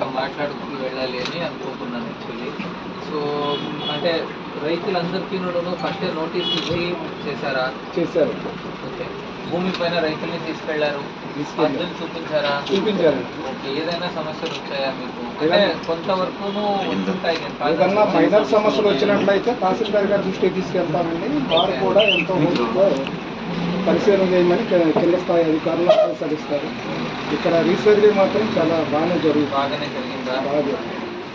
ఇట్లా మాట్లాడుతూ వెళ్ళాలి అని అనుకుంటున్నాను యాక్చువల్లీ సో అంటే రైతులందరికీ కూడా ఫస్ట్ నోటీస్ ఇచ్చి చేశారా? చేశారు. ఓకే. భూమి పైన రైతుల్ని తీసుకెళ్ళారు. తీసుకెళ్ళారు. పద్ధతులు చూపించారా? చూపించారు. ఓకే. ఏదైనా సమస్యలు వచ్చాయా మీకు? అంటే కొంతవరకు ఉంటుంటాయి నేను కాదు ఏదన్నా మైనర్ సమస్యలు వచ్చినట్లయితే తహసీల్దార్ గారి దృష్టికి తీసుకెళ్తామండి. వారు కూడా ఎంతో పరిశీలన చేయమని కింద స్థాయి అధికారులు ఆదేశాలిస్తారు ఇక్కడ రీసర్వే మాత్రం చాలా బాగానే జరుగుతుంది బాగానే జరిగిందా? బాగా.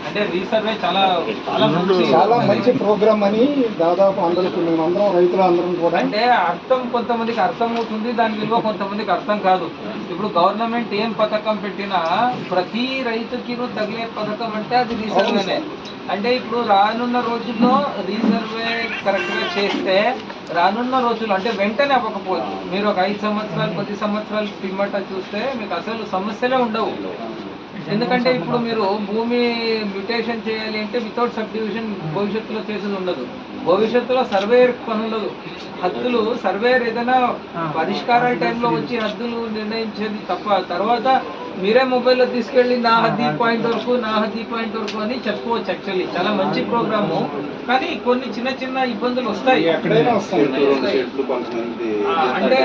అంటే రీసర్వే చాలా చాలా మంచి ప్రోగ్రామ్ అని దాదాపు అందరికి మేమందరం రైతులు అందరం కూడా. అంటే అర్థం కొంతమందికి అర్థం అవుతుంది దాని విలువ కొంతమందికి అర్థం కాదు. ఇప్పుడు గవర్నమెంట్ ఏం పథకం పెట్టినా ప్రతి రైతుకి తగిలే పథకం అంటే అది రీసర్వేనే. అంటే ఇప్పుడు రానున్న రోజుల్లో రీసర్వే కరెక్ట్గా చేస్తే రానున్న రోజులు అంటే వెంటనే అవ్వకపోవచ్చు. మీరు ఒక ఐదు సంవత్సరాలు పది సంవత్సరాలు పిమ్మట చూస్తే మీకు అసలు సమస్యలే ఉండవు. ఎందుకంటే ఇప్పుడు మీరు భూమి మ్యూటేషన్ చేయాలి అంటే వితౌట్ సబ్ డివిజన్ భవిష్యత్తులో చేసేది ఉండదు. భవిష్యత్తులో సర్వేయర్ పని ఉండదు. హద్దులు సర్వేయర్ ఏదైనా పరిష్కారాల టైంలో వచ్చి హద్దులు నిర్ణయించేది తప్ప తర్వాత మీరే మొబైల్లో తీసుకెళ్ళి నా హద్ది పాయింట్ వరకు నా హద్ది పాయింట్ వరకు అని చెప్పుకోవచ్చు యాక్చువల్లీ చాలా మంచి ప్రోగ్రాము కానీ కొన్ని చిన్న చిన్న ఇబ్బందులు వస్తాయి. అంటే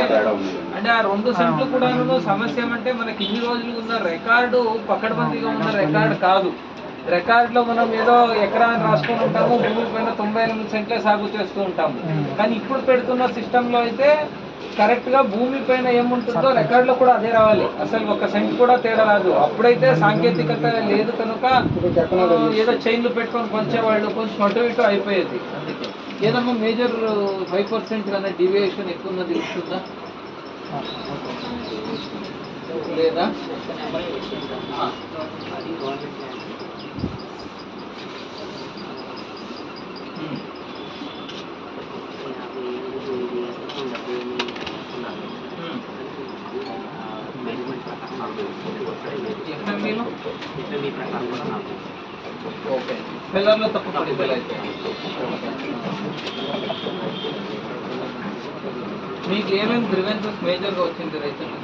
అంటే ఆ రెండు సెంట్లు కూడా సమస్య ఏమంటే మనకి ఇన్ని రోజులు ఉన్న రికార్డు పకడ్బందీగా ఉన్న రికార్డు కాదు. రికార్డ్లో మనం ఏదో ఎకరా అని రాసుకొని ఉంటాము భూమి పైన తొంభై ఎనిమిది సెంట్లే సాగు చేస్తూ ఉంటాము. కానీ ఇప్పుడు పెడుతున్న సిస్టమ్లో అయితే కరెక్ట్గా భూమి పైన ఏముంటుందో రికార్డ్లో కూడా అదే రావాలి. అసలు ఒక సెంట్ కూడా తేడా రాదు. అప్పుడైతే సాంకేతికత లేదు కనుక ఏదో చైన్లు పెట్టుకొని పంచేవాళ్ళు కొంచెం అటు ఇటు అయిపోయేది. ఏదమ్మా మేజర్ ఫైవ్ పర్సెంట్ కన్నా డివియేషన్ ఎక్కువ ఉన్నది తెలుస్తుందా? లేదా ఆ. ఉమ్. ఉమ్. ఎఫ్ఎంఈలో ఓకే పిల్లర్లో తప్పు పడింది ఇలా అయితే మీకు ఏమేమి గ్రివెన్సెస్ మేజర్గా వచ్చింది రైతులు?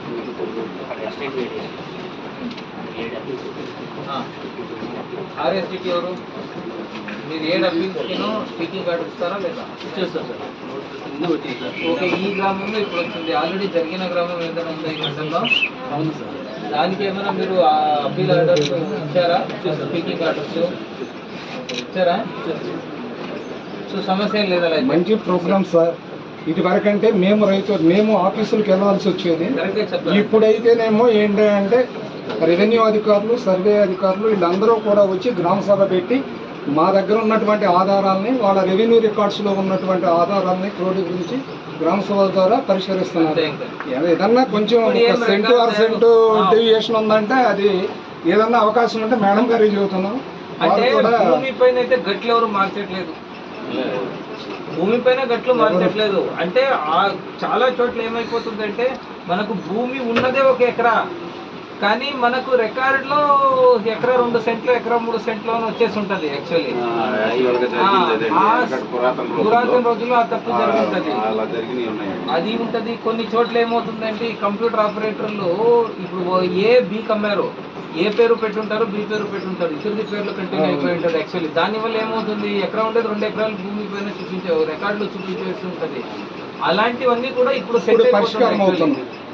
ఆర్ఎస్డిటి ఎవరు? మీరు ఏ డబ్బింగ్స్కినో స్పీకింగ్ కార్డు ఇస్తారా లేదా? ఇచ్చేస్తాం సార్. ఓకే ఈ గ్రామంలో ఇప్పుడు వచ్చింది. ఆల్రెడీ జరిగిన గ్రామం ఏదైనా ఉందా ఈ మండలంలో అవును సార్. దానికి ఏమైనా మీరు అప్పీల్ ఆర్డర్స్ ఇచ్చారా? స్పీకింగ్ ఆర్డర్స్ ఇచ్చారా? సో సమస్య ఏం లేదా? మంచి ప్రోగ్రామ్ సార్. ఇది వరకంటే మేము రైతు మేము ఆఫీసులకు వెళ్ళాల్సి వచ్చేది. ఇప్పుడైతేనేమో ఏంటంటే రెవెన్యూ అధికారులు సర్వే అధికారులు వీళ్ళందరూ కూడా వచ్చి గ్రామ సభ పెట్టి మా దగ్గర ఉన్నటువంటి ఆధారాలని వాళ్ళ రెవెన్యూ రికార్డ్స్లో ఉన్నటువంటి ఆధారాలని క్రోడీకరించి గ్రామ సభ ద్వారా పరిష్కరిస్తున్నారు. ఏదన్నా కొంచెం సెంటు ఆరు సెంటు. డెవియేషన్ ఉందంటే అది ఏదన్నా అవకాశం ఉంటే మేడం గారికి చెబుతున్నాం అంటే వాళ్ళు కూడా అయితే గట్లు ఎవరు మార్చట్లేదు. భూమి పైన గట్లు మార్చట్లేదు. అంటే ఆ చాలా చోట్ల ఏమైపోతుందంటే మనకు భూమి ఉన్నదే ఒక ఎకరా. కానీ మనకు రికార్డ్లో ఎకరా రెండు సెంట్లు ఎకరా మూడు సెంట్లు అని వచ్చేసి ఉంటది యాక్చువల్లీ పురాతన రోజుల్లో. ఆ తప్పు జరుగుతుంది అది ఉంటది. కొన్ని చోట్ల ఏమవుతుందంటే కంప్యూటర్ ఆపరేటర్లు ఇప్పుడు ఏ బి కమ్మారు ఏ పేరు పెట్టుంటారు బి పేరు పెట్టుంటారు ఇతరుది పేర్లు కంటిన్యూ అయిపోయి ఉంటుంది యాక్చువల్లీ దానివల్ల ఏమవుతుంది? ఎకరా ఉండేది రెండు ఎకరాలు భూమి పైన చూపించే రికార్డులు చూపించేసి ఉంటుంది. అలాంటివన్నీ కూడా ఇప్పుడు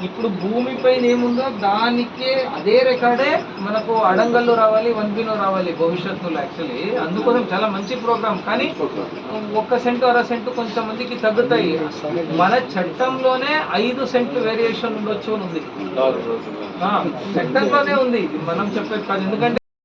ఇప్పుడు భూమి పైన ఏముందో దానికే అదే రికార్డే మనకు అడంగల్లో రావాలి వన్ బిలో రావాలి భవిష్యత్తులో యాక్చువల్లీ అందుకోసం చాలా మంచి ప్రోగ్రామ్ కానీ ఒక్క సెంటు అర సెంటు కొంతమందికి తగ్గుతాయి. మన చట్టంలోనే ఐదు సెంట్లు వేరియేషన్ ఉండొచ్చు అని ఉంది. ఆ, ఉంది. మనం చెప్పే కాదు. ఎందుకంటే